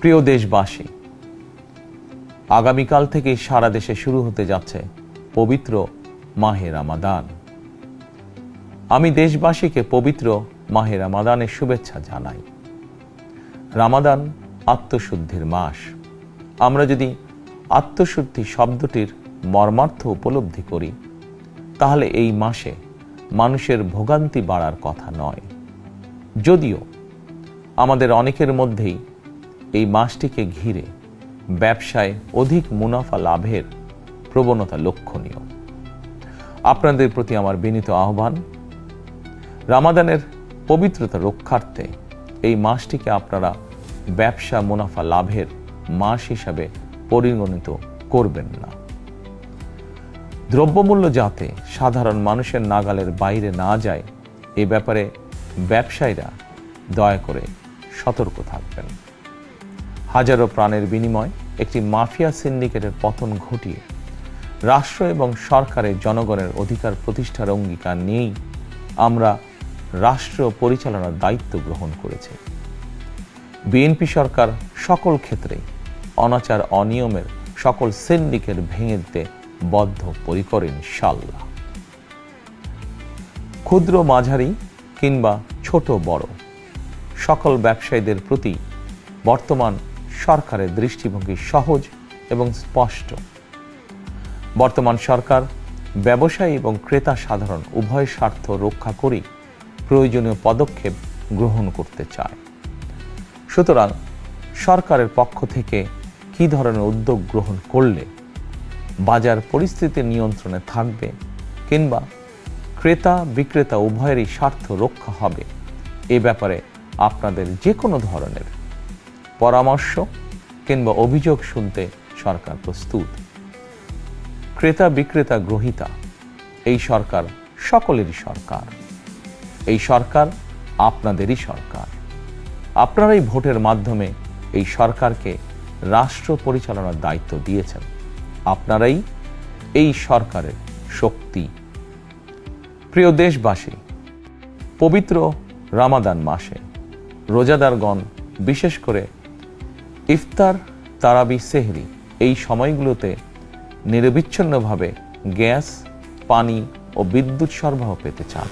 প্রিয় দেশবাসী, আগামীকাল থেকে সারা দেশে শুরু হতে যাচ্ছে পবিত্র মাহে রামাদান। আমি দেশবাসীকে পবিত্র মাহে রামাদানের শুভেচ্ছা জানাই। রামাদান আত্মশুদ্ধির মাস। আমরা যদি আত্মশুদ্ধি শব্দটির মর্মার্থ উপলব্ধি করি, তাহলে এই মাসে মানুষের ভোগান্তি বাড়ার কথা নয়। যদিও আমাদের অনেকের মধ্যেই এই মাসটিকে ঘিরে ব্যবসায় অধিক মুনাফা লাভের প্রবণতা লক্ষণীয়। আপনাদের প্রতি আমার বিনীত আহ্বান, রামাদানের পবিত্রতা রক্ষার্থে এই মাসটিকে আপনারা ব্যবসা মুনাফা লাভের মাস হিসাবে পরিগণিত করবেন না। দ্রব্যমূল্য যাতে সাধারণ মানুষের নাগালের বাইরে না যায়, এ ব্যাপারে ব্যবসায়ীরা দয়া করে সতর্ক থাকবেন। হাজারো প্রাণের বিনিময় একটি মাফিয়া সিন্ডিকেটের পতন ঘটিয়ে রাষ্ট্র এবং সরকারের জনগণের অধিকার প্রতিষ্ঠার অঙ্গীকার নিয়েই আমরা রাষ্ট্র পরিচালনার দায়িত্ব গ্রহণ করেছি। বিএনপি সরকার সকল ক্ষেত্রে অনাচার অনিয়মের সকল সিন্ডিকেট ভেঙে দিতে বদ্ধ পরিকর ইনশাল্লাহ ক্ষুদ্র মাঝারি কিংবা ছোট বড় সকল ব্যবসায়ীদের প্রতি বর্তমান সরকারের দৃষ্টিভঙ্গি সহজ এবং স্পষ্ট। বর্তমান সরকার ব্যবসায়ী এবং ক্রেতা সাধারণ উভয় স্বার্থ রক্ষা করেই প্রয়োজনীয় পদক্ষেপ গ্রহণ করতে চায়। সুতরাং সরকারের পক্ষ থেকে কী ধরনের উদ্যোগ গ্রহণ করলে বাজার পরিস্থিতি নিয়ন্ত্রণে থাকবে কিংবা ক্রেতা বিক্রেতা উভয়েরই স্বার্থ রক্ষা হবে, এ ব্যাপারে আপনাদের যে কোনো ধরনের পরামর্শ কিংবা অভিযোগ শুনতে সরকার প্রস্তুত। ক্রেতা বিক্রেতা গ্রহিতা, এই সরকার সকলেরই সরকার। এই সরকার আপনাদেরই সরকার। আপনারাই ভোটের মাধ্যমে এই সরকারকে রাষ্ট্র পরিচালনার দায়িত্ব দিয়েছেন। আপনারাই এই সরকারের শক্তি। প্রিয় দেশবাসী, পবিত্র রামাদান মাসে রোজাদারগণ বিশেষ করে ইফতার, তারাবি, সেহরি এই সময়গুলোতে নিরবিচ্ছিন্নভাবে গ্যাস, পানি ও বিদ্যুৎ সরবরাহ পেতে চান।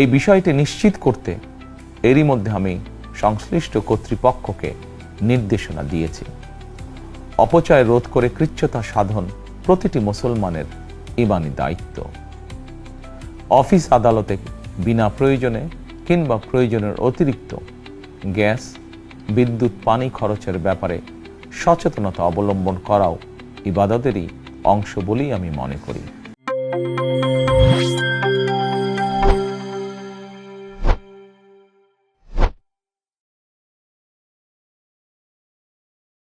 এই বিষয়টি নিশ্চিত করতে এরই মধ্যে আমি সংশ্লিষ্ট কর্তৃপক্ষকে নির্দেশনা দিয়েছি। অপচয় রোধ করে কৃচ্ছতা সাধন প্রতিটি মুসলমানের ইমানি দায়িত্ব। অফিস আদালতে বিনা প্রয়োজনে কিংবা প্রয়োজনের অতিরিক্ত গ্যাস বিদ্যুৎ পানি খরচের ব্যাপারে সচেতনতা অবলম্বন করাও ইবাদতেরই অংশ বলেই আমি মনে করি।